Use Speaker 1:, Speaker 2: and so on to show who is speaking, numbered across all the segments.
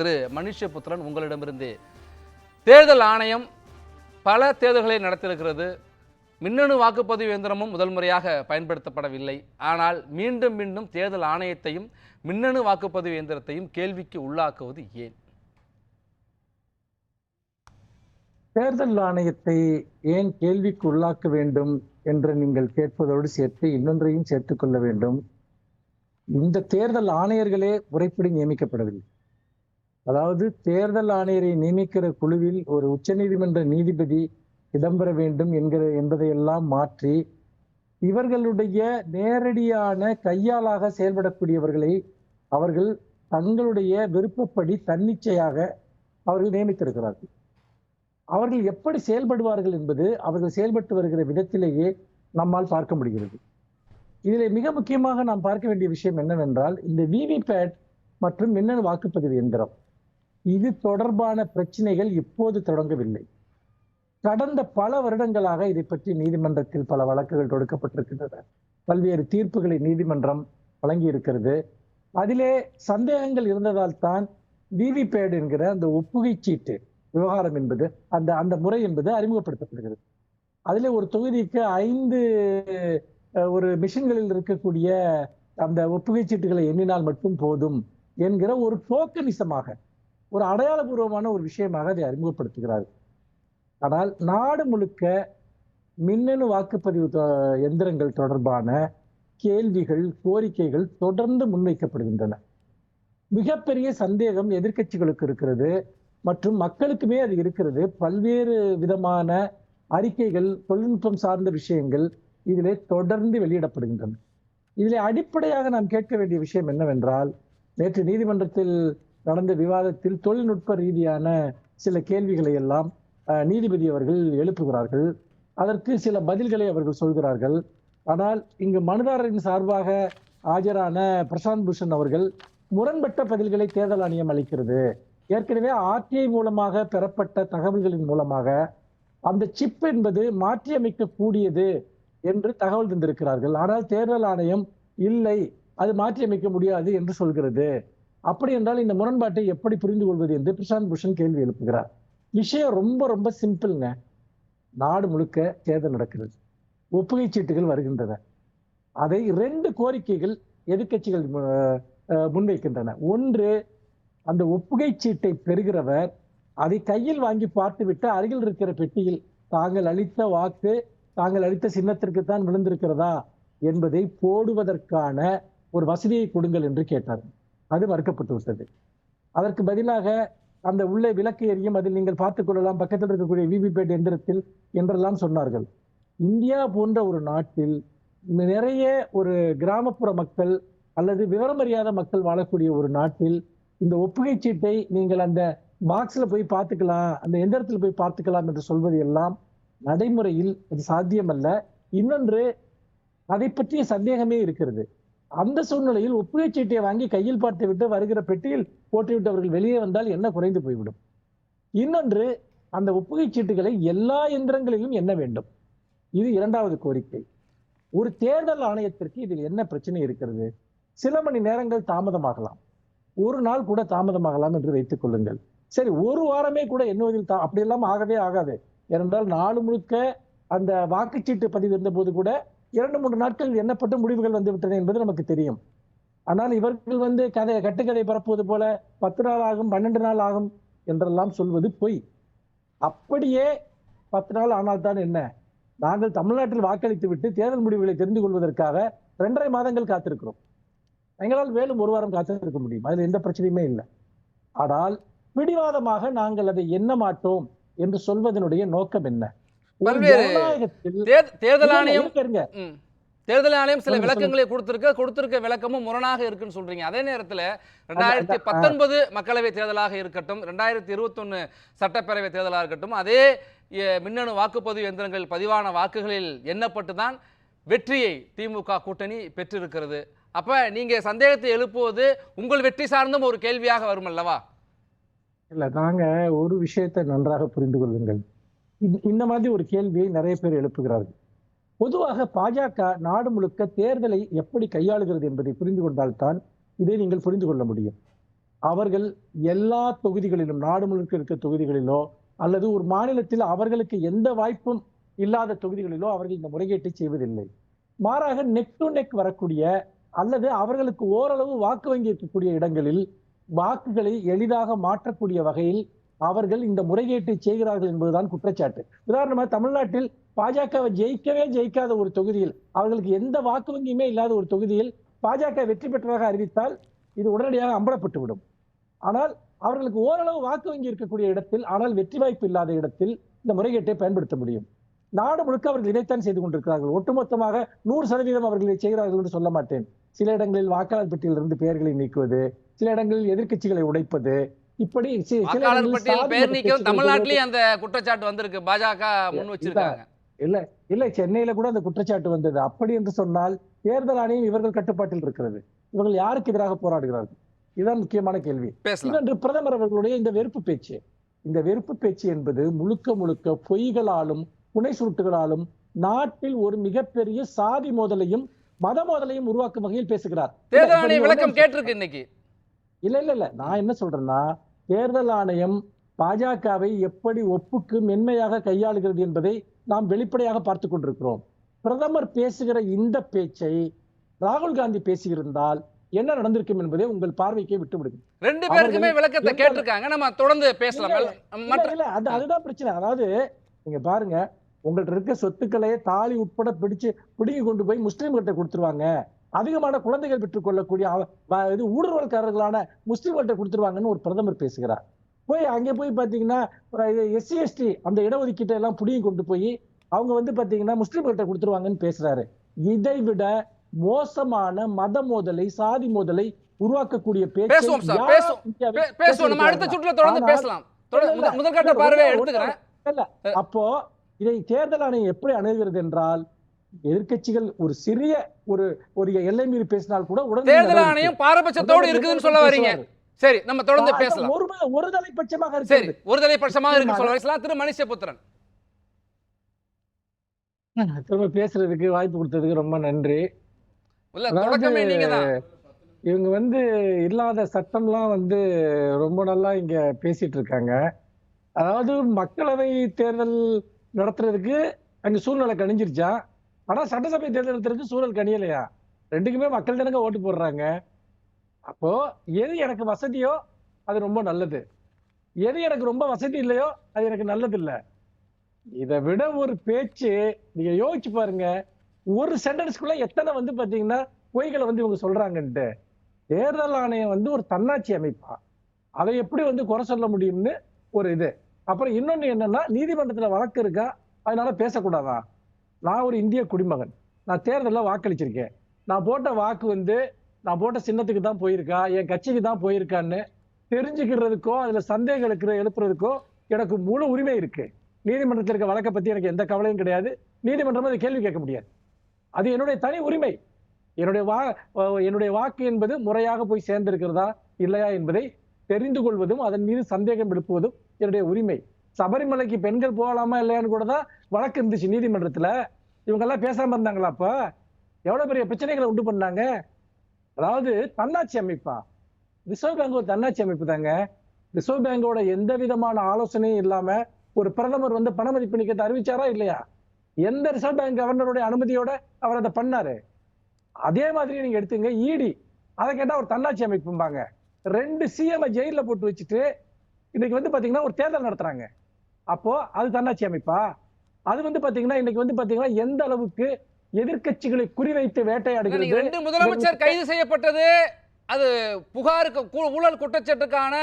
Speaker 1: திரு மனுஷபுத்திரன் உங்களிடமிருந்து தேர்தல் ஆணையம் பல தேர்தல்களை நடத்தியிருக்கிறது. மின்னணு வாக்குப்பதிவு இயந்திரமும் முதல் முறையாக பயன்படுத்தப்படவில்லை. ஆனால் மீண்டும் மீண்டும் தேர்தல் ஆணையத்தையும் மின்னணு வாக்குப்பதிவு இயந்திரத்தையும் கேள்விக்கு உள்ளாக்குவது ஏன்?
Speaker 2: தேர்தல் ஆணையத்தை ஏன் கேள்விக்கு உள்ளாக்க வேண்டும் என்று நீங்கள் கேட்பதோடு சேர்த்து இன்னொன்றையும் சேர்த்துக்கொள்ள வேண்டும். இந்த தேர்தல் ஆணையர்களே முறைப்படி நியமிக்கப்படவில்லை. அதாவது தேர்தல் ஆணையரை நியமிக்கிற குழுவில் ஒரு உச்சநீதிமன்ற நீதிபதி இடம்பெற வேண்டும் என்கிற என்பதையெல்லாம் மாற்றி இவர்களுடைய நேரடியான கையாளாக செயல்படக்கூடியவர்களை அவர்கள் தங்களுடைய விருப்பப்படி தன்னிச்சையாக அவர்கள் நியமித்திருக்கிறார்கள். அவர்கள் எப்படி செயல்படுவார்கள் என்பது அவர்கள் செயல்பட்டு வருகிற விதத்திலேயே நம்மால் பார்க்க முடிகிறது. இதில் மிக முக்கியமாக நாம் பார்க்க வேண்டிய விஷயம் என்னவென்றால் இந்த விவிபேட் மற்றும் மின்னணு வாக்குப்பதிவு எந்திரம். இது தொடர்பான பிரச்சனைகள் இப்போது தொடங்கவில்லை. கடந்த பல வருடங்களாக இதை பற்றி நீதிமன்றத்தில் பல வழக்குகள் தொடுக்கப்பட்டிருக்கின்றன. பல்வேறு தீர்ப்புகளை நீதிமன்றம் வழங்கி இருக்கிறது அதிலே சந்தேகங்கள் இருந்ததால் தான் விவிபேட் என்கிற அந்த ஒப்புகை சீட்டு விவகாரம் என்பது அந்த அந்த முறை என்பது அறிமுகப்படுத்தப்படுகிறது. அதில் ஒரு தொகுதிக்கு ஐந்து ஒரு மிஷின்களில் இருக்கக்கூடிய அந்த ஒப்புகை சீட்டுகளை எண்ணினால் மட்டும் போதும் என்கிற ஒரு டோக்கனிசமாக ஒரு அடையாளபூர்வமான ஒரு விஷயமாக அதை அறிமுகப்படுத்துகிறார். ஆனால் நாடு முழுக்க மின்னணு வாக்குப்பதிவு தொ- எந்திரங்கள் தொடர்பான கேள்விகள் கோரிக்கைகள் தொடர்ந்து முன்வைக்கப்படுகின்றன. மிகப்பெரிய சந்தேகம் எதிர்க்கட்சிகளுக்கு இருக்கிறது மற்றும் மக்களுக்குமே அது இருக்கிறது. பல்வேறு விதமான அறிக்கைகள் தொழில்நுட்பம் சார்ந்த விஷயங்கள் இதிலே தொடர்ந்து வெளியிடப்படுகின்றன. இதில் அடிப்படையாக நாம் கேட்க வேண்டிய விஷயம் என்னவென்றால் நேற்று நீதிமன்றத்தில் நடந்த விவாதத்தில் தொழில்நுட்ப ரீதியான சில கேள்விகளை எல்லாம் நீதிபதி அவர்கள் எழுப்புகிறார்கள். அதற்கு சில பதில்களை அவர்கள் சொல்கிறார்கள். ஆனால் இங்கு மனுதாரரின் சார்பாக ஆஜரான பிரசாந்த் பூஷன் அவர்கள் முரண்பட்ட பதில்களை தேர்தல் ஆணையம் அளிக்கிறது. ஏற்கனவே ஆர்டிஐ மூலமாக பெறப்பட்ட தகவல்களின் மூலமாக அந்த சிப் என்பது மாற்றியமைக்க கூடியது என்று தகவல் தந்திருக்கிறார்கள். ஆனால் தேர்தல் ஆணையம் இல்லை அது மாற்றியமைக்க முடியாது என்று சொல்கிறது. அப்படி என்றால் இந்த முரண்பாட்டை எப்படி புரிந்து கொள்வது என்று பிரசாந்த் பூஷன் கேள்வி எழுப்புகிறார். விஷயம் ரொம்ப ரொம்ப சிம்பிள்ங்க. நாடு முழுக்க தேர்தல் நடக்கிறது. ஒப்புகை சீட்டுகள் வருகின்றன. அதை ரெண்டு கோரிக்கைகள் எதிர்க்கட்சிகள் முன்வைக்கின்றன. ஒன்று அந்த ஒப்புகை சீட்டை பெறுகிறவர் அதை கையில் வாங்கி பார்த்துவிட்டு அருகில் இருக்கிற பெட்டியில் தாங்கள் அளித்த வாக்கு தாங்கள் அளித்த சின்னத்திற்கு தான் விழுந்திருக்கிறதா என்பதை போடுவதற்கான ஒரு வசதியை கொடுங்கள் என்று கேட்டார். அது மறுக்கப்பட்டு விட்டது. அதற்கு பதிலாக அந்த உள்ளே விளக்கு எரியும் அதில் நீங்கள் பார்த்துக் கொள்ளலாம். பக்கத்தில் இருக்கக்கூடிய விவிபேட் எந்திரத்தில் என்றெல்லாம் சொன்னார்கள். இந்தியா போன்ற ஒரு நாட்டில் நிறைய ஒரு கிராமப்புற மக்கள் அல்லது விவரமறியாத மக்கள் வாழக்கூடிய ஒரு நாட்டில் இந்த ஒப்புகை சீட்டை நீங்கள் அந்த பாக்ஸில் போய் பார்த்துக்கலாம் அந்த எந்திரத்தில் போய் பார்த்துக்கலாம் என்று சொல்வது எல்லாம் நடைமுறையில் அது சாத்தியமல்ல. இன்னொன்று அதை பற்றிய சந்தேகமே இருக்கிறது. அந்த சூழ்நிலையில் ஒப்புகை சீட்டை வாங்கி கையில் பார்த்து விட்டு வருகிற பெட்டியில் போட்டுவிட்டு அவர்கள் வெளியே வந்தால் என்ன குறைந்து போய்விடும்? இன்னொன்று அந்த ஒப்புகை சீட்டுகளை எல்லா எந்திரங்களிலும் எண்ண வேண்டும். இது இரண்டாவது கோரிக்கை. ஒரு தேர்தல் ஆணையத்திற்கு இதில் என்ன பிரச்சனை இருக்கிறது? சில மணி நேரங்கள் தாமதமாகலாம். ஒரு நாள் கூட தாமதமாகலாம் என்று வைத்துக் கொள்ளுங்கள். சரி ஒரு வாரமே கூட எண்ணுவதில் தா அப்படி எல்லாம் ஆகவே ஆகாது. ஏனென்றால் நாடு முழுக்க அந்த வாக்குச்சீட்டு பதிவு இருந்த போது கூட இரண்டு மூன்று நாட்கள் எண்ணப்பட்ட முடிவுகள் வந்துவிட்டன என்பது நமக்கு தெரியும். ஆனால் இவர்கள் வந்து கதை கட்டுக்கதை பரப்புவது போல பத்து நாள் ஆகும் பன்னெண்டு நாள் ஆகும் என்றெல்லாம் சொல்வது பொய். அப்படியே பத்து நாள் ஆனால் தான் என்ன? நாங்கள் தமிழ்நாட்டில் வாக்களித்து விட்டு தேர்தல் முடிவுகளை தெரிந்து கொள்வதற்காக ரெண்டரை மாதங்கள் காத்திருக்கிறோம். எங்களால் மேலும் ஒரு வாரம் காத்திருக்க முடியும். அதில் எந்த பிரச்சனையுமே இல்லை. ஆனால் பிடிவாதமாக நாங்கள் அதை எண்ண மாட்டோம் என்று சொல்வதனுடைய நோக்கம் என்ன?
Speaker 1: பல்வேறு தேர்தல் ஆணையம். தேர்தல் ஆணையம் சில விளக்கங்களை கொடுத்திருக்க. கொடுத்திருக்க விளக்கமும் முரணாக இருக்குன்னு சொல்றீங்க. அதே நேரத்துல ரெண்டாயிரத்தி பத்தொன்பது மக்களவை தேர்தலாக இருக்கட்டும் ரெண்டாயிரத்தி இருபத்தொன்னு சட்டப்பேரவை தேர்தலாக இருக்கட்டும் அதே மின்னணு வாக்குப்பதிவு எந்திரங்கள் பதிவான வாக்குகளில் எண்ணப்பட்டு தான் வெற்றியை திமுக கூட்டணி பெற்றிருக்கிறது. அப்ப நீங்க சந்தேகத்தை எழுப்புவது உங்கள் வெற்றி சார்ந்தும் ஒரு கேள்வியாக வரும் அல்லவா
Speaker 2: இல்ல நாங்க ஒரு விஷயத்தை நன்றாக புரிந்து கொள்ளுங்கள். இந்த- இந்த மாதிரி ஒரு கேள்வியை நிறைய பேர் எழுப்புகிறார்கள். பொதுவாக பாஜக நாடு முழுக்க தேர்தலை எப்படி கையாளுகிறது என்பதை புரிந்து கொண்டால்தான் இதை நீங்கள் புரிந்து கொள்ள முடியும். அவர்கள் எல்லா தொகுதிகளிலும் நாடு முழுக்க இருக்க தொகுதிகளிலோ அல்லது ஒரு மாநிலத்தில் அவர்களுக்கு எந்த வாய்ப்பும் இல்லாத தொகுதிகளிலோ அவர்கள் இந்த முறைகேட்டை செய்வதில்லை. மாறாக நெக் டு நெக் வரக்கூடிய அல்லது அவர்களுக்கு ஓரளவு வாக்கு வங்கி இருக்கக்கூடிய இடங்களில் வாக்குகளை எளிதாக மாற்றக்கூடிய வகையில் அவர்கள் இந்த முறைகேட்டை செய்கிறார்கள் என்பதுதான் குற்றச்சாட்டு. உதாரணமாக தமிழ்நாட்டில் பாஜகவை ஜெயிக்கவே ஜெயிக்காத ஒரு தொகுதியில் அவர்களுக்கு எந்த வாக்கு வங்கியுமே இல்லாத ஒரு தொகுதியில் பாஜக வெற்றி பெற்றதாக அறிவித்தால் இது உடனடியாக அம்பலப்பட்டுவிடும். ஆனால் அவர்களுக்கு ஓரளவு வாக்கு வங்கி இருக்கக்கூடிய இடத்தில் ஆனால் வெற்றி வாய்ப்பு இல்லாத இடத்தில் இந்த முறைகேட்டை பயன்படுத்த முடியும். நாடு முழுக்க அவர்கள் இதைத்தான் செய்து கொண்டிருக்கிறார்கள். ஒட்டுமொத்தமாக நூறு சதவீதம் அவர்கள் இதை செய்கிறார்கள் என்று சொல்ல மாட்டேன். சில இடங்களில் வாக்காளர் பெட்டியிலிருந்து பெயர்களை நீக்குவது சில இடங்களில் எதிர்க்கட்சிகளை உடைப்பது இப்படி
Speaker 1: வாக்காளர் பட்டியல் நீக்கம் தமிழ்நாட்டிலேயே அந்த குற்றச்சாட்டு வந்திருக்கு. பாஜக முன் வச்சிருக்காங்க.
Speaker 2: இல்லை சென்னையில கூட அந்த குற்றச்சாட்டு வந்தது. அப்படி என்று சொன்னால் தேர்தல் ஆணையம் இவர்கள் கட்டுப்பாட்டில் இருக்கிறது. இவர்கள் யாருக்கு எதிராக போராடுகிறார்கள்? இதுதான் முக்கியமான கேள்வி. இன்னொன்று பிரதமர் அவர்களுடைய இந்த வெறுப்பு பேச்சு. இந்த வெறுப்பு பேச்சு என்பது முழுக்க முழுக்க பொய்களாலும் புனை சுருட்டுகளாலும் நாட்டில் ஒரு மிகப்பெரிய சாதி மோதலையும் மத மோதலையும் உருவாக்கும் வகையில் பேசுகிறார்.
Speaker 1: தேர்தல்
Speaker 2: இல்ல,
Speaker 1: விளக்கம் கேட்டிருக்கு இன்னைக்கு.
Speaker 2: இல்ல இல்ல இல்ல. நான் என்ன சொல்றேன்னா தேர்தல் ஆணையம் பாஜகவை எப்படி ஒப்புக்கு மென்மையாக கையாளுகிறது என்பதை நாம் வெளிப்படையாக பார்த்து கொண்டிருக்கிறோம். பிரதமர் பேசுகிற இந்த பேச்சை ராகுல் காந்தி பேசியிருந்தால் என்ன நடந்திருக்கும் என்பதை உங்கள் பார்வைக்கே விட்டு விடுங்க
Speaker 1: ரெண்டு பேருக்குமே விளக்கத்தை கேட்டிருக்காங்க. நம்ம தொடர்ந்து பேசலாம்.
Speaker 2: அது அதுதான் பிரச்சனை. அதாவது நீங்க பாருங்க உங்கள்ட்ட இருக்க சொத்துக்களை தாலி உட்பட பிடிச்சு பிடுங்கி கொண்டு போய் முஸ்லீம்கிட்ட கொடுத்துருவாங்க. அதிகமான குழந்தைகள் பெற்றுக் கொள்ளக்கூடிய அவ- வ- இது ஊடுருவல்காரர்களான முஸ்லீம்கள்ட்ட கொடுத்துருவாங்கன்னு ஒரு பிரதமர் பேசுகிறார். போய் அங்கே போய் பாத்தீங்கன்னா எஸ்சி எஸ்டி அந்த இடஒதுக்கீட்டை எல்லாம் பிடுங்கி கொண்டு போய் அவங்க வந்து பாத்தீங்கன்னா முஸ்லீம்கள்ட்ட கொடுத்துருவாங்கன்னு பேசுறாரு. இதை விட மோசமான மத மோதலை சாதி மோதலை உருவாக்கக்கூடிய
Speaker 1: பேசுவோம் சார், பேசுவோம். பேசுவோம். நம்ம அடுத்த சுற்றுல தொடர்ந்து பேசலாம். பார்வையை எடுத்துக்கிறேன்.
Speaker 2: அப்போ இதை தேர்தல் ஆணையம் எப்படி அணுகிறது என்றால் எதிர்க்கட்சிகள் ஒரு சிறிய ஒரு ஒரு எல்லை மீறி பேசினால் கூட உடனே
Speaker 1: தேர்தல். ஆணையம் பாரபட்சத்தோடு இருக்குதுன்னு சொல்ல வரீங்க. சரி நம்ம தொடர்ந்து பேசலாம்.
Speaker 2: ஒரு ஒரு தலைப்பட்சமாக
Speaker 1: சரி
Speaker 2: இருக்கிறது
Speaker 1: ஒரு தலைப்பட்சமாக இருக்கு சொல்ல பேசலாம் திரு மணிஷபுத்திரன்
Speaker 2: திரும்ப பேசுறதுக்கு வாய்ப்பு கொடுத்ததுக்கு ரொம்ப நன்றி.
Speaker 1: இல்ல
Speaker 2: அதாவது,
Speaker 1: தொடக்கமே நீங்க தான்
Speaker 2: இவங்க வந்து இல்லாத சட்டம்லாம் வந்து ரொம்ப நல்லா இங்க பேசிட்டு இருக்காங்க. அதாவது மக்களவை தேர்தல் நடத்துறதுக்கு அங்க சூழ்நிலை கணிஞ்சிருச்சா? ஆனா சட்டசபை தேர்தலுக்கு சூழல் கணியலையா ரெண்டுக்குமே மக்கள் தானங்க ஓட்டு போடுறாங்க. அப்போ எது எனக்கு வசதியோ அது ரொம்ப நல்லது. எது எனக்கு ரொம்ப வசதி இல்லையோ அது எனக்கு நல்லது இல்லை இதை விட ஒரு பேச்சு நீங்க யோசிச்சு பாருங்க. ஒரு சென்டென்ஸ்க்குள்ள எத்தனை வந்து பாத்தீங்கன்னா பொய்களை வந்து இவங்க சொல்றாங்கன்ட்டு. தேர்தல் ஆணையம் வந்து ஒரு தன்னாட்சி அமைப்பா. அதை எப்படி வந்து குறை சொல்ல முடியும்னு ஒரு இது. அப்புறம் இன்னொன்னு என்னன்னா நீதிமன்றத்துல வழக்கு இருக்கா? அதனால பேசக்கூடாதா? நான் ஒரு இந்திய குடிமகன். நான் தேர்தலில் வாக்களிச்சிருக்கேன். நான் போட்ட வாக்கு வந்து நான் போட்ட சின்னத்துக்கு தான் போயிருக்கா என் கட்சிக்கு தான் போயிருக்கான்னு தெரிஞ்சுக்கிறதுக்கோ அதில் சந்தேகம் இருக்கிற எழுப்புறதுக்கோ எனக்கு முழு உரிமை இருக்கு. நீதிமன்றத்தில் இருக்க வழக்கை பற்றி எனக்கு எந்த கவலையும் கிடையாது. நீதிமன்றம் அதை கேள்வி கேட்க முடியாது. அது என்னுடைய தனி உரிமை. என்னுடைய வா என்னுடைய வாக்கு என்பது முறையாக போய் சேர்ந்திருக்கிறதா இல்லையா என்பதை தெரிந்து கொள்வதும் அதன் மீது சந்தேகம் எழுப்புவதும் என்னுடைய உரிமை. சபரிமலைக்கு பெண்கள் போகலாமா இல்லையான்னு கூட தான் வழக்கு இருந்துச்சு நீதிமன்றத்தில். இவங்கெல்லாம் பேசாமல் இருந்தாங்களா அப்போ? எவ்வளோ பெரிய பிரச்சனைகளை உண்டு பண்ணாங்க? அதாவது தன்னாட்சி அமைப்பா? ரிசர்வ் பேங்க் ஒரு தன்னாட்சி அமைப்பு தாங்க. ரிசர்வ் பேங்கோட எந்த விதமான ஆலோசனையும் இல்லாமல் ஒரு பிரதமர் வந்து பண மதிப்பு நீக்கத்தை அறிவிச்சாரா இல்லையா? எந்த ரிசர்வ் பேங்க் கவர்னருடைய அனுமதியோட அவர் அதை பண்ணாரு? அதே மாதிரி நீங்க எடுத்துங்க இடி அதை கேட்டால் ஒரு தன்னாட்சி அமைப்பும்பாங்க. ரெண்டு சிஎம் ஜெயிலில் போட்டு வச்சுட்டு இன்னைக்கு வந்து பார்த்தீங்கன்னா ஒரு தேர்தல் நடத்துறாங்க. அப்போ அது தன்னாட்சி அமைப்பா? அது வந்து பாத்தீங்கன்னா இன்னைக்கு வந்து பாத்தீங்கன்னா எந்த அளவுக்கு எதிர்க்கட்சிகளை குறிவைத்து வேட்டையாடுகிறது?
Speaker 1: ரெண்டு முதலமைச்சர் கைது செய்யப்பட்டது அது புகாருக்கு ஊழல் குற்றச்சாட்டுக்கான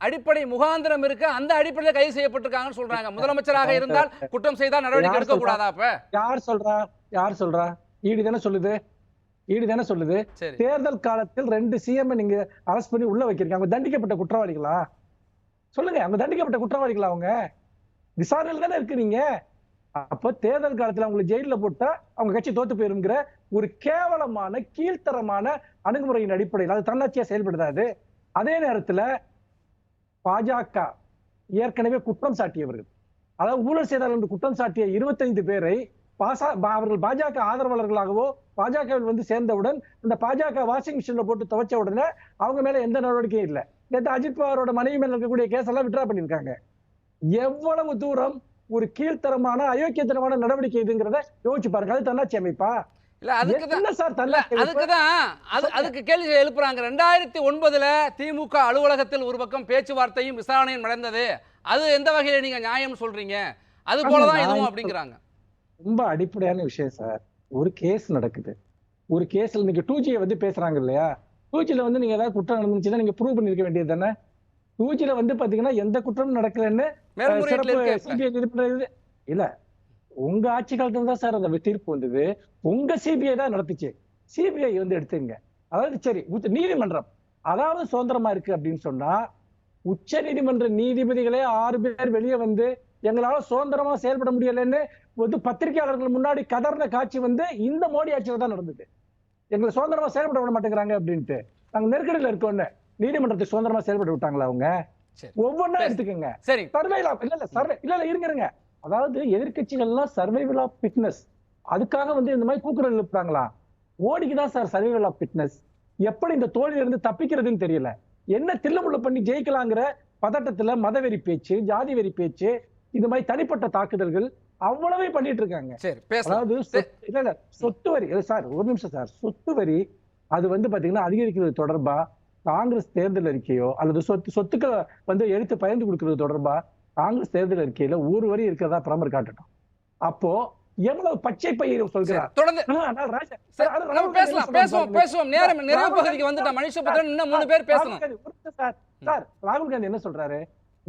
Speaker 1: அடிப்படை முகாந்திரம் இருக்கு. அந்த அடிப்படையில் கைது செய்யப்பட்டிருக்காங்கன்னு சொல்றாங்க. முதலமைச்சராக இருந்தால் குற்றம் செய்தால் நடவடிக்கை எடுக்க கூடாதா அப்ப?
Speaker 2: யார் சொல்றா? யார் சொல்றா? ஈடி தானே சொல்லுது. ஈடி தானே சொல்லுது. தேர்தல் காலத்தில் ரெண்டு சிஎம் நீங்க அரெஸ்ட் பண்ணி உள்ள வைக்கிறீங்க. அவங்க தண்டிக்கப்பட்ட குற்றவாளிகளா? சொல்லுங்க. அவங்க தண்டிக்கப்பட்ட குற்றவாளிகளா அவங்க? விசாரணையில் தானே இருக்கிறீங்க அப்ப தேர்தல் காலத்துல அவங்களை ஜெயில போட்டா அவங்க கட்சி தோத்து போயிருங்கிற ஒரு கேவலமான கீழ்த்தரமான அணுகுமுறையின் அடிப்படையில் அது தன்னாட்சியா செயல்படுதாது அதே? நேரத்துல பாஜக ஏற்கனவே குற்றம் சாட்டியவர்கள். அதாவது ஊழல் செய்தார்கள் என்று குற்றம் சாட்டிய இருபத்தைந்து பேரை பாசா பா- அவர்கள் பாஜக ஆதரவாளர்களாகவோ பாஜகவில் வந்து சேர்ந்தவுடன் இந்த பாஜக வாஷிங் மிஷின்ல போட்டு துவைச்ச உடனே அவங்க மேல எந்த நடவடிக்கையும் இல்லை. நேற்று அஜித் பவாரோட மனைவி மேல இருக்கக்கூடிய கேஸ் எல்லாம் விட்ரா பண்ணிருக்காங்க எவ்வளவு தூரம் ஒரு கீழ்த்தரமான அயோக்கியத்தனமான நடவடிக்கை இதுங்கிறத யோசிச்சு பாருங்க. அது தன்னாட்சி அமைப்பா?
Speaker 1: இல்ல அதுக்கு கேள்வி எழுப்புறாங்க. ரெண்டாயிரத்தி ஒன்பதுல திமுக அலுவலகத்தில் ஒரு பக்கம் பேச்சுவார்த்தையும் விசாரணையும் நடந்தது. அது எந்த வகையில நீங்க நியாயம் சொல்றீங்க? அது போலதான் இதுவும் அப்படிங்கிறாங்க.
Speaker 2: ரொம்ப அடிப்படையான விஷயம் சார். ஒரு கேஸ் நடக்குது. ஒரு கேஸ்ல நீங்க டூ ஜியை வந்து பேசுறாங்க இல்லையா? டூ ஜில வந்து நீங்க ஏதாவது குற்றம் நடந்துச்சுன்னா நீங்க ப்ரூவ் பண்ணிருக்க வேண்டியது தானே? டூ ஜில வந்து பாத்தீங்கன்னா எந்த குற்றமும் நடக்கலன்னு சிபிஐ நீதிமன்றம் இது இல்ல. உங்க ஆட்சி காலத்துல தான் சார் அந்த தீர்ப்பு வந்தது. உங்க சிபிஐ தான் நடத்துச்சு. சிபிஐ வந்து எடுத்துங்க. அதாவது சரி நீதிமன்றம். அதாவது சுதந்திரமா இருக்கு அப்படின்னு சொன்னா உச்ச நீதிமன்ற நீதிபதிகளே ஆறு பேர் வெளியே வந்து எங்களால சுதந்திரமா செயல்பட முடியலன்னு வந்து பத்திரிகையாளர்கள் முன்னாடி கதர்ன காட்சி வந்து இந்த மோடி ஆட்சியில தான் நடந்தது. எங்களை சுதந்திரமா செயல்பட விட மாட்டேங்கிறாங்க அப்படின்ட்டு. நாங்க நெருக்கடியில இருக்கோன்னு நீதிமன்றத்தை சுதந்திரமா செயல்பட விட்டாங்களா அவங்க. ஒவ்வொன்றா. எடுத்துக்கங்க.
Speaker 1: சரி.
Speaker 2: சர்வைவல் ஆஃப் இல்ல இல்ல சர்வே இல்ல இல்ல இருங்க அதாவது எதிர்க்கட்சிகள்லாம் சர்வைவல் ஆஃப் ஃபிட்னஸ் அதுக்காக வந்து இந்த மாதிரி கூக்குரல் எழுப்புறாங்களா? மோடிக்கு தான் சார் சர்வைவல் ஆஃப் ஃபிட்னஸ் எப்படி இந்த தோல்வியில இருந்து தப்பிக்கிறதுன்னு தெரியல. என்ன தில்லுமுள்ள பண்ணி ஜெயிக்கலாங்கிற பதட்டத்துல மதவெறி பேச்சு ஜாதி வெறி பேச்சு இந்த மாதிரி தனிப்பட்ட தாக்குதல்கள் அவ்வளவே பண்ணிட்டு இருக்காங்க. அதாவது இல்ல இல்ல சொத்து வரி. சார் ஒரு நிமிஷம் சார். சொத்து வரி அது வந்து பாத்தீங்கன்னா அதிகரிக்கிறது தொடர்பா? காங்கிரஸ் தேர்தல் அறிக்கையோ அல்லது சொத்து சொத்துக்களை வந்து எடுத்து பயந்து கொடுக்கிறது தொடர்பா? காங்கிரஸ் தேர்தல் அறிக்கையில ஒரு வரி இருக்கிறதா பிரமர் காட்டட்டும். அப்போ எவ்வளவு பச்சை பயிர் சொல்கிறார்?
Speaker 1: தொடர்ந்து பேசலாம் பேசுவோம்? பேசுவோம். நேரம் நிறைவு பகுதிக்கு வந்துட்டா இன்னும் மூணு பேர் பேசணும்.
Speaker 2: சார். சார் ராகுல் காந்தி என்ன சொல்றாரு?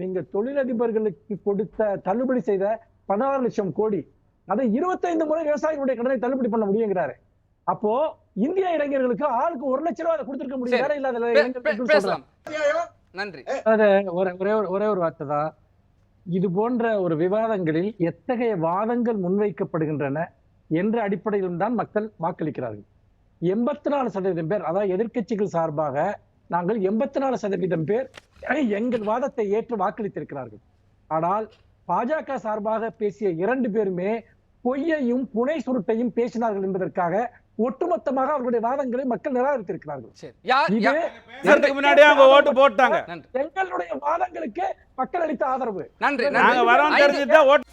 Speaker 2: நீங்க தொழிலதிபர்களுக்கு கொடுத்த தள்ளுபடி செய்த பதினாறு லட்சம் கோடி அதை இருபத்தைந்து முறை விவசாயிகளுடைய கடனை தள்ளுபடி பண்ண முடியுங்கிறாரு. அப்போ இந்திய இளைஞர்களுக்கு ஆளுக்கு ஒரு லட்சம் ரூபாய் கொடுத்திருக்க முடியும். வேலை இல்லாத.
Speaker 1: பேசலாம். நன்றி.
Speaker 2: அது ஒரே ஒரே ஒரு வார்த்தை தான். இது போன்ற ஒரு விவாதங்களில் எத்தகைய வாதங்கள் முன்வைக்கப்படுகின்றன என்ற அடிப்படையிலும் தான் மக்கள் வாக்களிக்கிறார்கள். எண்பத்தி நாலு சதவீதம் பேர் அதாவது எதிர்க்கட்சிகள் சார்பாக நாங்கள் எண்பத்தி நாலு சதவீதம் பேர் எங்கள் வாதத்தை ஏற்று வாக்களித்திருக்கிறார்கள். ஆனால் பாஜக சார்பாக பேசிய இரண்டு பேருமே பொய்யையும் புனை சுருட்டையும் பேசினார்கள் என்பதற்காக ஒட்டுமொத்தமாக அவர்களுடைய வாதங்களை மக்கள் நிராகரித்திருக்கிறார்கள்.
Speaker 3: முன்னாடியே அவங்க ஓட்டு போட்டாங்க.
Speaker 1: நன்றி
Speaker 2: எங்களுடைய வாதங்களுக்கு மக்கள் அளித்த ஆதரவு.
Speaker 1: நன்றி
Speaker 3: நாங்க
Speaker 1: நன்றி.
Speaker 3: வரோம் தெரிஞ்சுதான் ஓட்டு